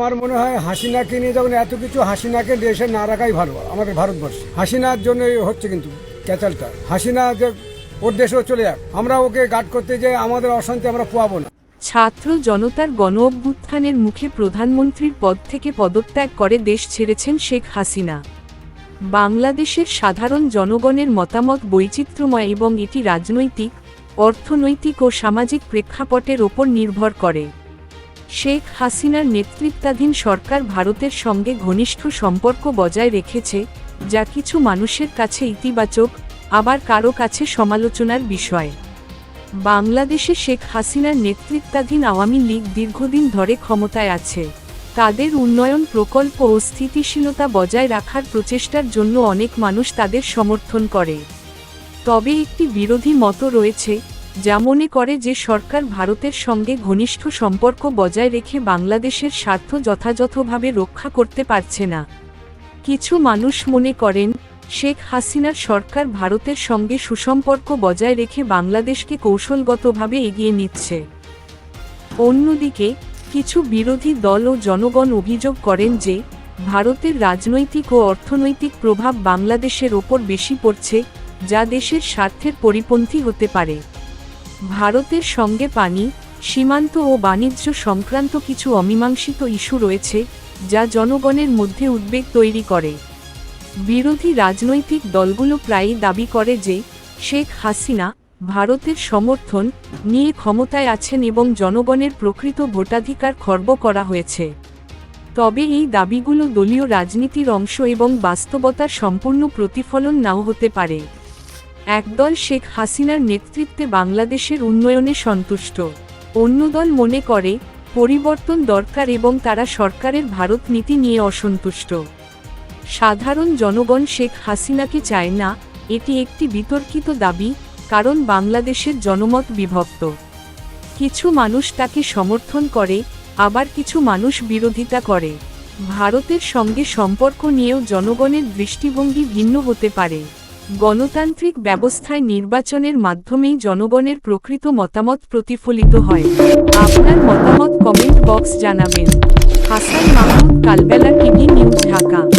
আমার মনে হয় হাসিনাকে নিয়ে যখন এত কিছু হাসিনাকে দেশে না রাখাই ভালো আমাদের ভারতবর্ষে। হাসিনার জন্য হচ্ছে কিন্তু ক্যাচালটা। হাসিনা যে ওর দেশেও চলে যাক। আমরা ওকে গার্ড করতে যে আমাদের অশান্তি আমরা পোয়াবো না। ছাত্র জনতার গণ অভ্যুত্থানের মুখে প্রধানমন্ত্রীর পদ থেকে পদত্যাগ করে দেশ ছেড়েছেন শেখ হাসিনা। বাংলাদেশের সাধারণ জনগণের মতামত বৈচিত্র্যময় এবং এটি রাজনৈতিক, অর্থনৈতিক ও সামাজিক প্রেক্ষাপটের ওপর নির্ভর করে। শেখ হাসিনার নেতৃত্বাধীন সরকার ভারতের সঙ্গে ঘনিষ্ঠ সম্পর্ক বজায় রেখেছে, যা কিছু মানুষের কাছে ইতিবাচক, আবার কারও কাছে সমালোচনার বিষয়। বাংলাদেশে শেখ হাসিনার নেতৃত্বাধীন আওয়ামী লীগ দীর্ঘদিন ধরে ক্ষমতায় আছে। তাদের উন্নয়ন প্রকল্প ও স্থিতিশীলতা বজায় রাখার প্রচেষ্টার জন্য অনেক মানুষ তাদের সমর্থন করে। তবে একটি বিরোধী মত রয়েছে যা মনে করে যে সরকার ভারতের সঙ্গে ঘনিষ্ঠ সম্পর্ক বজায় রেখে বাংলাদেশের স্বার্থ যথাযথভাবে রক্ষা করতে পারছে না। কিছু মানুষ মনে করেন, শেখ হাসিনার সরকার ভারতের সঙ্গে সুসম্পর্ক বজায় রেখে বাংলাদেশকে কৌশলগতভাবে এগিয়ে নিচ্ছে। অন্যদিকে, কিছু বিরোধী দল ও জনগণ অভিযোগ করেন যে, ভারতের রাজনৈতিক ও অর্থনৈতিক প্রভাব বাংলাদেশের ওপর বেশি পড়ছে, যা দেশের স্বার্থের পরিপন্থী হতে পারে। ভারতের সঙ্গে পানি, সীমান্ত ও বাণিজ্য সংক্রান্ত কিছু অমীমাংসিত ইস্যু রয়েছে, যা জনগণের মধ্যে উদ্বেগ তৈরি করে। বিরোধী রাজনৈতিক দলগুলো প্রায়ই দাবি করে যে, শেখ হাসিনা ভারতের সমর্থন নিয়ে ক্ষমতায় আছেন এবং জনগণের প্রকৃত ভোটাধিকার খর্ব করা হয়েছে। তবে এই দাবিগুলো দলীয় রাজনীতির অংশ এবং বাস্তবতার সম্পূর্ণ প্রতিফলন নাও হতে পারে। একদল শেখ হাসিনার নেতৃত্বে বাংলাদেশের উন্নয়নে সন্তুষ্ট। অন্য দল মনে করে, পরিবর্তন দরকার এবং তারা সরকারের ভারত নীতি নিয়ে অসন্তুষ্ট। সাধারণ জনগণ শেখ হাসিনাকে চায় না, এটি একটি বিতর্কিত দাবি, কারণ বাংলাদেশের জনমত বিভক্ত। কিছু মানুষ তাকে সমর্থন করে, আবার কিছু মানুষ বিরোধিতা করে। ভারতের সঙ্গে সম্পর্ক নিয়েও জনগণের দৃষ্টিভঙ্গি ভিন্ন হতে পারে। গণতান্ত্রিক ব্যবস্থায় নির্বাচনের মাধ্যমেই জনগণের প্রকৃত মতামত প্রতিফলিত হয়। আপনার মতামত কমেন্ট বক্স জানাবেন। Hasan Mahmud, Kalbela TV news Dhaka.